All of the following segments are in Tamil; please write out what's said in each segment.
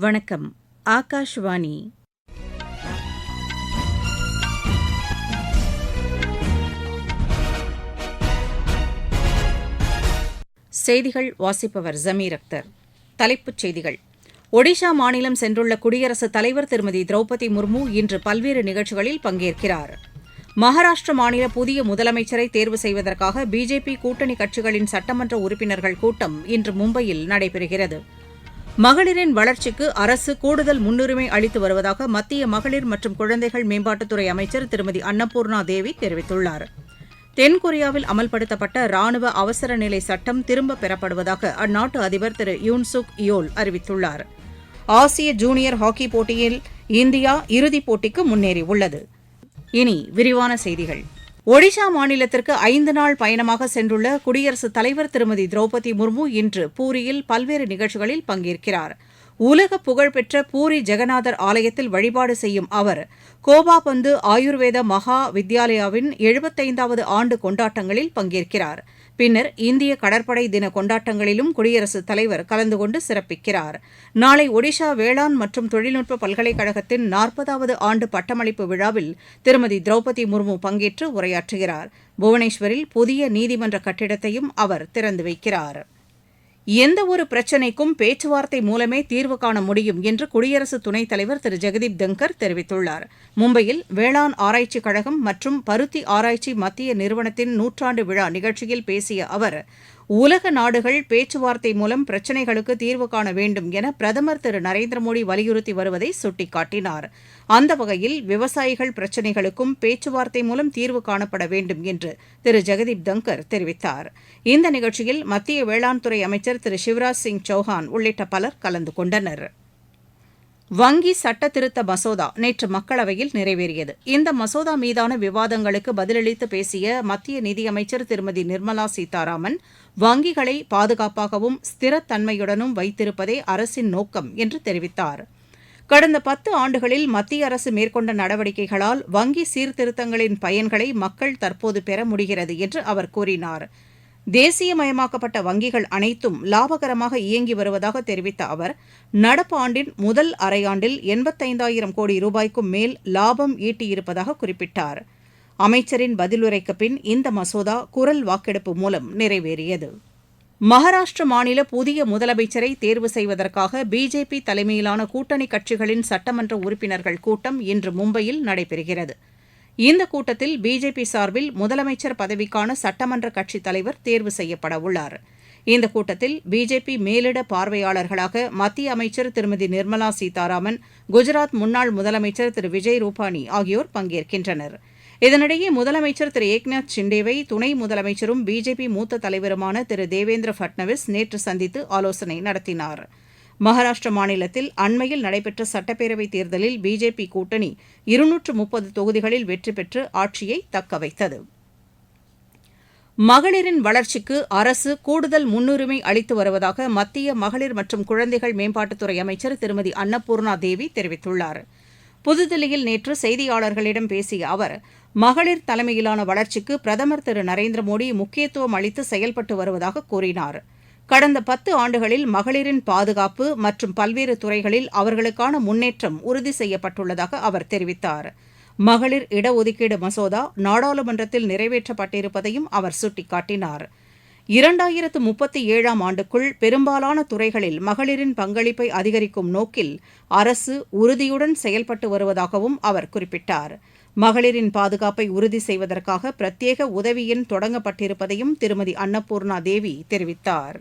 வணக்கம். ஆகாஷ்வாணி. செய்திகள் வாசிப்பவர் ஜமீர் அக்தர். தலைப்புச் செய்திகள். ஒடிஷா மாநிலம் சென்றுள்ள குடியரசுத் தலைவர் திருமதி திரௌபதி முர்மு இன்று பல்வேறு நிகழ்ச்சிகளில் பங்கேற்கிறார். மகாராஷ்டிர மாநில புதிய முதலமைச்சரை தேர்வு செய்வதற்காக பிஜேபி கூட்டணி கட்சிகளின் சட்டமன்ற உறுப்பினர்கள் கூட்டம் இன்று மும்பையில் நடைபெறுகிறது. மகளிரின் வளர்ச்சிக்கு அரசு கூடுதல் முன்னுரிமை அளித்து வருவதாக மத்திய மகளிர் மற்றும் குழந்தைகள் மேம்பாட்டுத்துறை அமைச்சர் திருமதி அன்னபூர்ணா தேவி தெரிவித்துள்ளார். தென்கொரியாவில் அமல்படுத்தப்பட்ட ராணுவ அவசர நிலை சட்டம் திரும்பப் பெறப்படுவதாக அந்நாட்டு அதிபர் திரு யூன்சுக் யோல் அறிவித்துள்ளார். ஆசிய ஜூனியர் ஹாக்கி போட்டியில் இந்தியா இறுதிப் போட்டிக்கு முன்னேறியுள்ளது. இனி விரிவான செய்திகள். ஒடிஷா மாநிலத்திற்கு ஐந்து நாள் பயணமாக சென்றுள்ள குடியரசுத் தலைவர் திருமதி திரௌபதி முர்மு இன்று பூரியில் பல்வேறு நிகழ்ச்சிகளில் பங்கேற்கிறார். உலக புகழ்பெற்ற பூரி ஜெகநாதர் ஆலயத்தில் வழிபாடு செய்யும் அவர் கோபாபந்து ஆயுர்வேத மகா வித்யாலயாவின் எழுபத்தைந்தாவது ஆண்டு கொண்டாட்டங்களில் பங்கேற்கிறார். பின்னர் இந்திய கடற்படை தின கொண்டாட்டங்களிலும் குடியரசுத் தலைவர் கலந்து கொண்டு சிறப்பிக்கிறார். நாளை ஒடிஷா வேளாண் மற்றும் தொழில்நுட்ப பல்கலைக்கழகத்தின் நாற்பதாவது ஆண்டு பட்டமளிப்பு விழாவில் திருமதி திரௌபதி முர்மு பங்கேற்று உரையாற்றுகிறார். புவனேஸ்வரில் புதிய நீதிமன்ற கட்டிடத்தையும் அவர் திறந்து வைக்கிறார். எந்தவொரு பிரச்சினைக்கும் பேச்சுவார்த்தை மூலமே தீர்வு காண முடியும் என்று குடியரசு துணைத் தலைவர் திரு. ஜெகதீப் தங்கர் தெரிவித்துள்ளார். மும்பையில் வேளாண் ஆராய்ச்சிக் கழகம் மற்றும் பருத்தி ஆராய்ச்சி மத்திய நிறுவனத்தின் நூற்றாண்டு விழா நிகழ்ச்சியில் பேசிய அவர் உலக நாடுகள் பேச்சுவார்த்தை மூலம் பிரச்சினைகளுக்கு தீர்வு காண வேண்டும் என பிரதமர் திரு நரேந்திர மோடி வலியுறுத்தி வருவதை சுட்டிக்காட்டினார். அந்த வகையில் விவசாயிகள் பிரச்சினைகளுக்கும் பேச்சுவார்த்தை மூலம் தீர்வு காணப்பட வேண்டும் என்று திரு ஜெகதீப் தங்கர் தெரிவித்தார். இந்த நிகழ்ச்சியில் மத்திய வேளாண் துறை அமைச்சர் திரு சிவராஜ் சிங் சௌஹான் உள்ளிட்ட பலர் கலந்து கொண்டனர். வங்கி சட்ட திருத்த மசோதா நேற்று மக்களவையில் நிறைவேறியது. இந்த மசோதா மீதான விவாதங்களுக்கு பதிலளித்து பேசிய மத்திய நிதியமைச்சர் திருமதி நிர்மலா சீதாராமன் வங்கிகளை பாதுகாப்பாகவும் ஸ்திரத்தன்மையுடனும் வைத்திருப்பதே அரசின் நோக்கம் என்று தெரிவித்தார். கடந்த பத்து ஆண்டுகளில் மத்திய அரசு மேற்கொண்ட நடவடிக்கைகளால் வங்கி சீர்திருத்தங்களின் பயன்களை மக்கள் தற்போது பெற முடிகிறது என்று அவர் கூறினார். தேசியமயமாக்கப்பட்ட வங்கிகள் அனைத்தும் லாபகரமாக இயங்கி வருவதாக தெரிவித்த அவர் நடப்பு ஆண்டின் முதல் அரையாண்டில் எண்பத்தைந்தாயிரம் கோடி ரூபாய்க்கும் மேல் லாபம் ஈட்டியிருப்பதாக குறிப்பிட்டார். அமைச்சரின் பதிலுரைக்கு பின் இந்த மசோதா குரல் வாக்கெடுப்பு மூலம் நிறைவேறியது. மகாராஷ்டிர மாநில புதிய முதலமைச்சரை தேர்வு செய்வதற்காக பிஜேபி தலைமையிலான கூட்டணி கட்சிகளின் சட்டமன்ற உறுப்பினர்கள் கூட்டம் இன்று மும்பையில் நடைபெறுகிறது. இந்த கூட்டத்தில் பிஜேபி சார்பில் முதலமைச்சர் பதவிக்கான சட்டமன்ற கட்சித் தலைவர் தேர்வு செய்யப்பட உள்ளார். இந்த கூட்டத்தில் பிஜேபி மேலிட பார்வையாளர்களாக மத்திய அமைச்சர் திருமதி நிர்மலா சீதாராமன் குஜராத் முன்னாள் முதலமைச்சர் திரு. விஜய் ரூபானி ஆகியோர் பங்கேற்கின்றனர். இதனிடையே முதலமைச்சர் திரு. ஏக்நாத் ஷிண்டேவை துணை முதலமைச்சரும் பிஜேபி மூத்த தலைவருமான திரு. தேவேந்திர பட்னவிஸ் நேற்று சந்தித்து ஆலோசனை நடத்தினாா் மகாராஷ்டிர மாநிலத்தில் அண்மையில் நடைபெற்ற சட்டப்பேரவைத் தேர்தலில் பிஜேபி கூட்டணி இருநூற்று முப்பது தொகுதிகளில் வெற்றி பெற்று ஆட்சியை தக்கவைத்தது மகளிரின் வளர்ச்சிக்கு அரசு கூடுதல் முன்னுரிமை அளித்து வருவதாக மத்திய மகளிர் மற்றும் குழந்தைகள் மேம்பாட்டுத்துறை அமைச்சர் திருமதி அன்னபூர்ணா தேவி தெரிவித்துள்ளார். புதுதில்லியில் நேற்று செய்தியாளர்களிடம் பேசிய அவர் மகளிர் தலைமையிலான வளர்ச்சிக்கு பிரதமர் திரு நரேந்திர மோடி முக்கியத்துவம் அளித்து செயல்பட்டு வருவதாக கூறினாா் கடந்த பத்து ஆண்டுகளில் மகளிரின் பாதுகாப்பு மற்றும் பல்வேறு துறைகளில் அவர்களுக்கான முன்னேற்றம் உறுதி செய்யப்பட்டுள்ளதாக அவர் தெரிவித்தார். மகளிர் இடஒதுக்கீடு மசோதா நாடாளுமன்றத்தில் நிறைவேற்றப்பட்டிருப்பதையும் அவர் சுட்டிக்காட்டினார். இரண்டாயிரத்து முப்பத்தி ஏழாம் ஆண்டுக்குள் பெரும்பாலான துறைகளில் மகளிரின் பங்களிப்பை அதிகரிக்கும் நோக்கில் அரசு உறுதியுடன் செயல்பட்டு வருவதாகவும் அவர் குறிப்பிட்டார். மகளிரின் பாதுகாப்பை உறுதி செய்வதற்காக பிரத்யேக உதவி எண் தொடங்கப்பட்டிருப்பதையும் திருமதி அன்னபூர்ணா தேவி தெரிவித்தாா்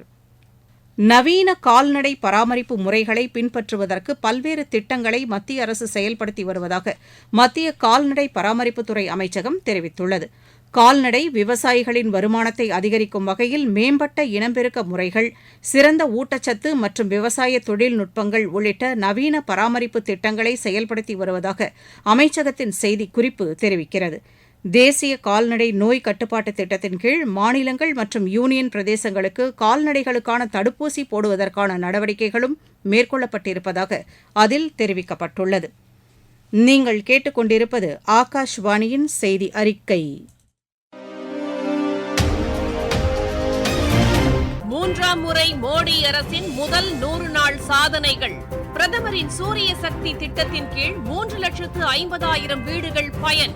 நவீன கால்நடை பராமரிப்பு முறைகளை பின்பற்றுவதற்கு பல்வேறு திட்டங்களை மத்திய அரசு செயல்படுத்தி வருவதாக மத்திய கால்நடை பராமரிப்புத்துறை அமைச்சகம் தெரிவித்துள்ளது. கால்நடை விவசாயிகளின் வருமானத்தை அதிகரிக்கும் வகையில் மேம்பட்ட இனம்பெருக்க முறைகள் சிறந்த ஊட்டச்சத்து மற்றும் விவசாய தொழில்நுட்பங்கள் உள்ளிட்ட நவீன பராமரிப்பு திட்டங்களை செயல்படுத்தி வருவதாக அமைச்சகத்தின் செய்திக்குறிப்பு தெரிவிக்கிறது. தேசிய கால்நடை நோய் கட்டுப்பாட்டு திட்டத்தின் கீழ் மாநிலங்கள் மற்றும் யூனியன் பிரதேசங்களுக்கு கால்நடைகளுக்கான தடுப்பூசி போடுவதற்கான நடவடிக்கைகளும் மேற்கொள்ளப்பட்டிருப்பதாக அதில் தெரிவிக்கப்பட்டுள்ளது. நீங்கள் கேட்டுக்கொண்டிருப்பது ஆகாஷ்வாணியின் செய்தி அறிக்கை. மூன்றாம் முறை மோடி அரசின் முதல் நூறு நாள் சாதனைகள். பிரதமரின் சூரிய சக்தி திட்டத்தின் கீழ் மூன்று லட்சத்து ஐம்பதாயிரம் வீடுகள் பயன்.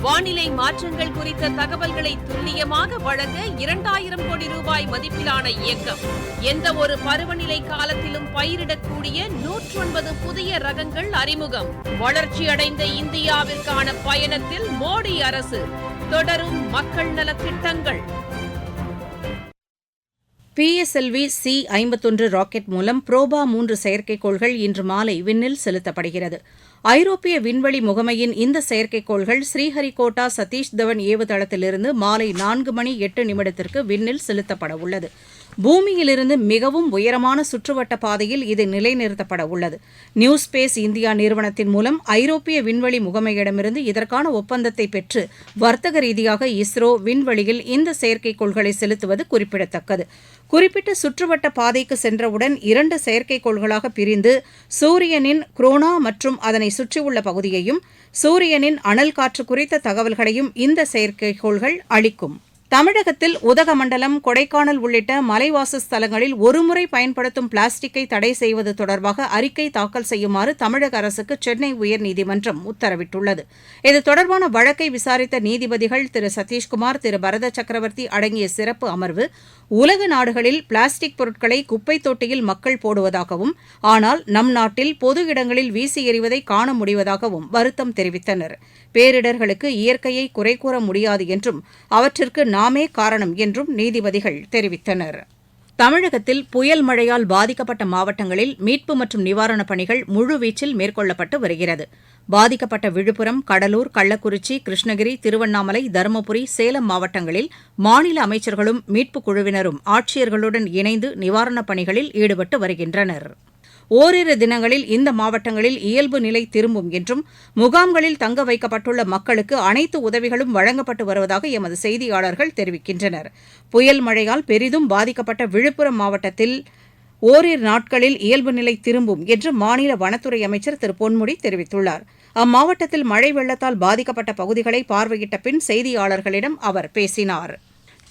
வானிலை மாற்றங்கள் குறித்த தகவல்களை துல்லியமாக வழங்க இரண்டாயிரம் கோடி ரூபாய் மதிப்பிலான இயக்கம். எந்த ஒரு பருவநிலை காலத்திலும் பயிரிடக்கூடிய நூற்றொன்பது புதிய ரகங்கள் அறிமுகம். வளர்ச்சியடைந்த இந்தியாவிற்கான பயணத்தில் மோடி அரசு. தொடரும் மக்கள் நலத் திட்டங்கள். பிஎஸ்எல்வி சி ஐம்பத்தொன்று ராக்கெட் மூலம் புரோபா மூன்று செயற்கைக்கோள்கள் இன்று மாலை விண்ணில் செலுத்தப்படுகிறது. ஐரோப்பிய விண்வெளி முகமையின் இந்த செயற்கைக்கோள்கள் ஸ்ரீஹரிகோட்டா சதீஷ் தவன் ஏவுதளத்திலிருந்து மாலை நான்கு மணி எட்டு நிமிடத்திற்கு விண்ணில் செலுத்தப்பட உள்ளது. பூமியிலிருந்து மிகவும் உயரமான சுற்றுவட்ட பாதையில் இது நிலைநிறுத்தப்பட உள்ளது. நியூ ஸ்பேஸ் இந்தியா நிறுவனத்தின் மூலம் ஐரோப்பிய விண்வெளி முகமையிடமிருந்து இதற்கான ஒப்பந்தத்தை பெற்று வர்த்தக ரீதியாக இஸ்ரோ விண்வெளியில் இந்த செயற்கைக்கோள்களை செலுத்துவது குறிப்பிடத்தக்கது. குறிப்பிட்ட சுற்றுவட்ட பாதைக்கு சென்றவுடன் இரண்டு செயற்கைக்கோள்களாக பிரிந்து சூரியனின் குரோனா மற்றும் அதனை சுற்றியுள்ள பகுதியையும் சூரியனின் அனல் காற்று குறித்த தகவல்களையும் இந்த செயற்கைக்கோள்கள் அளிக்கும். தமிழகத்தில் உதகமண்டலம் கொடைக்கானல் உள்ளிட்ட மலைவாசஸ்தலங்களில் ஒருமுறை பயன்படுத்தும் பிளாஸ்டிக்கை தடை செய்வது தொடர்பாக அறிக்கை தாக்கல் செய்யுமாறு தமிழக அரசுக்கு சென்னை உயர்நீதிமன்றம் உத்தரவிட்டுள்ளது. இது தொடர்பான வழக்கை விசாரித்த நீதிபதிகள் திரு சதீஷ்குமார் திரு பரத சக்கரவர்த்தி அடங்கிய சிறப்பு அமர்வு உலக நாடுகளில் பிளாஸ்டிக் பொருட்களை குப்பை தொட்டியில் மக்கள் போடுவதாகவும் ஆனால் நம் நாட்டில் பொது இடங்களில் வீசி எறிவதை காண முடிவதாகவும் வருத்தம் தெரிவித்தனர். பேரிடர்களுக்கு இயற்கையை குறை கூற முடியாது என்றும் அவற்றிற்கு நாமே காரணம் என்றும் நீதிபதிகள் தெரிவித்தனர். தமிழகத்தில் புயல் மழையால் பாதிக்கப்பட்ட மாவட்டங்களில் மீட்பு மற்றும் நிவாரணப் பணிகள் முழுவீச்சில் மேற்கொள்ளப்பட்டு வருகிறது. பாதிக்கப்பட்ட விழுப்புரம் கடலூர் கள்ளக்குறிச்சி கிருஷ்ணகிரி திருவண்ணாமலை தருமபுரி சேலம் மாவட்டங்களில் மாநில அமைச்சர்களும் மீட்புக் குழுவினரும் ஆட்சியர்களுடன் இணைந்து நிவாரணப் பணிகளில் ஈடுபட்டு வருகின்றனர். ஓரிரு தினங்களில் இந்த மாவட்டங்களில் இயல்பு நிலை திரும்பும் என்றும் முகாம்களில் தங்க வைக்கப்பட்டுள்ள மக்களுக்கு அனைத்து உதவிகளும் வழங்கப்பட்டு வருவதாக எமது செய்தியாளர்கள் தெரிவிக்கின்றனர். புயல் மழையால் பெரிதும் பாதிக்கப்பட்ட விழுப்புரம் மாவட்டத்தில் ஓரிரு நாட்களில் இயல்பு நிலை திரும்பும் என்று மாநில வனத்துறை அமைச்சர் திரு பொன்முடி தெரிவித்துள்ளார். அம்மாவட்டத்தில் மழை வெள்ளத்தால் பாதிக்கப்பட்ட பகுதிகளை பார்வையிட்ட பின் செய்தியாளர்களிடம் அவர் பேசினார்.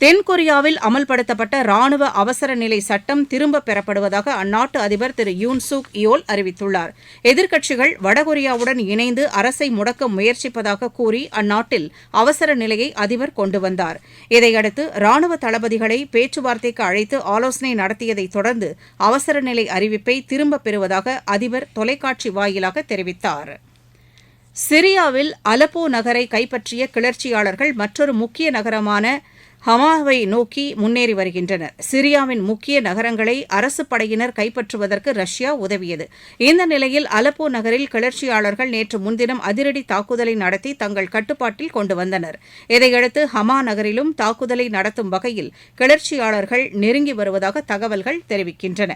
தென்கொரியாவில் அமல்படுத்தப்பட்ட ராணுவ அவசர நிலை சட்டம் திரும்பப் பெறப்படுவதாக அந்நாட்டு அதிபர் திரு யூன் சூக் இயோல் அறிவித்துள்ளார். எதிர்க்கட்சிகள் வடகொரியாவுடன் இணைந்து அரசை முடக்க முயற்சிப்பதாக கூறி அந்நாட்டில் அவசர நிலையை அதிபர் கொண்டு வந்தார். இதையடுத்து ராணுவ தளபதிகளை பேச்சுவார்த்தைக்கு அழைத்து ஆலோசனை நடத்தியதைத் தொடர்ந்து அவசர நிலை அறிவிப்பை திரும்பப் பெறுவதாக அதிபர் தொலைக்காட்சி வாயிலாக தெரிவித்தார். சிரியாவில் அலப்போ நகரை கைப்பற்றிய கிளர்ச்சியாளர்கள் மற்றொரு முக்கிய நகரமான ஹமாவை நோக்கி முன்னேறி வருகின்றனர். சிரியாவின் முக்கிய நகரங்களை அரசு படையினர் கைப்பற்றுவதற்கு ரஷ்யா உதவியது. இந்த நிலையில் அலப்போ நகரில் கிளர்ச்சியாளர்கள் நேற்று முன்தினம் அதிரடி தாக்குதலை நடத்தி தங்கள் கட்டுப்பாட்டில் கொண்டு வந்தனர். இதையடுத்து ஹமா நகரிலும் தாக்குதலை நடத்தும் வகையில் கிளர்ச்சியாளர்கள் நெருங்கி வருவதாக தகவல்கள் தெரிவிக்கின்றன.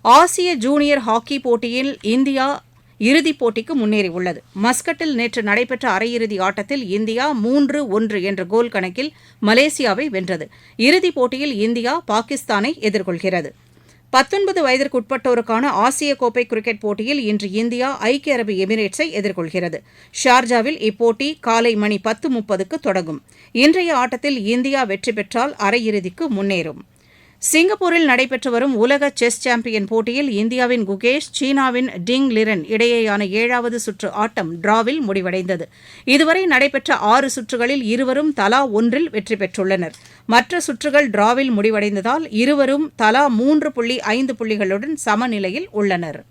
ஆசிய ஜூனியர் ஹாக்கி போட்டியில் இந்தியா இறுதிப் போட்டிக்கு முன்னேறியுள்ளது. மஸ்கட்டில் நேற்று நடைபெற்ற அரையிறுதி ஆட்டத்தில் இந்தியா மூன்று ஒன்று என்ற கோல் கணக்கில் மலேசியாவை வென்றது. இறுதிப் போட்டியில் இந்தியா பாகிஸ்தானை எதிர்கொள்கிறது. பத்தொன்பது வயதிற்குட்பட்டோருக்கான ஆசிய கோப்பை கிரிக்கெட் போட்டியில் இன்று இந்தியா ஐக்கிய அரபு எமிரேட்ஸை எதிர்கொள்கிறது. ஷார்ஜாவில் இப்போட்டி காலை மணி பத்து முப்பதுக்கு தொடங்கும். இன்றைய ஆட்டத்தில் இந்தியா வெற்றி பெற்றால் அரையிறுதிக்கு முன்னேறும். சிங்கப்பூரில் நடைபெற்று வரும் உலக செஸ் சாம்பியன் போட்டியில் இந்தியாவின் குகேஷ் சீனாவின் டிங் லிரன் இடையேயான ஏழாவது சுற்று ஆட்டம் டிராவில் முடிவடைந்தது. இதுவரை நடைபெற்ற ஆறு சுற்றுகளில் இருவரும் தலா ஒன்றில் வெற்றி பெற்றுள்ளனர். மற்ற சுற்றுகள் டிராவில் முடிவடைந்ததால் இருவரும் தலா மூன்று புள்ளி ஐந்து புள்ளிகளுடன் சமநிலையில் உள்ளனர்.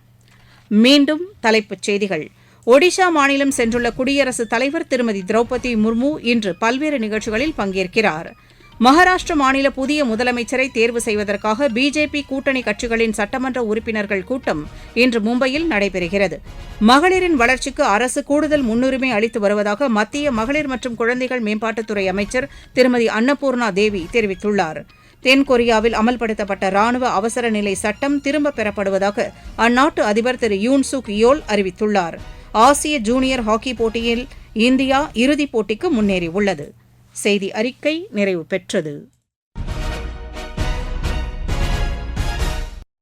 மீண்டும் தலைப்புச் செய்திகள். ஒடிஷா மாநிலம் சென்றுள்ள குடியரசுத் தலைவர் திருமதி திரௌபதி முர்மு இன்று பல்வேறு நிகழ்ச்சிகளில் பங்கேற்கிறார். மகாராஷ்டிர மாநில புதிய முதலமைச்சரை தேர்வு செய்வதற்காக பிஜேபி கூட்டணி கட்சிகளின் சட்டமன்ற உறுப்பினர்கள் கூட்டம் இன்று மும்பையில் நடைபெறுகிறது. மகளிரின் வளர்ச்சிக்கு அரசு கூடுதல் முன்னுரிமை அளித்து வருவதாக மத்திய மகளிர் மற்றும் குழந்தைகள் மேம்பாட்டுத்துறை அமைச்சர் திருமதி அன்னபூர்ணா தேவி தெரிவித்துள்ளார். தென்கொரியாவில் அமல்படுத்தப்பட்ட ராணுவ அவசர நிலை சட்டம் திரும்பப் பெறப்படுவதாக அந்நாட்டு அதிபர் திரு யூன் சுக் யோல் அறிவித்துள்ளார். ஆசிய ஜூனியர் ஹாக்கி போட்டியில் இந்தியா இறுதிப் போட்டிக்கு முன்னேறியுள்ளது. செய்தி அறிக்கை நிறைவு பெற்றது.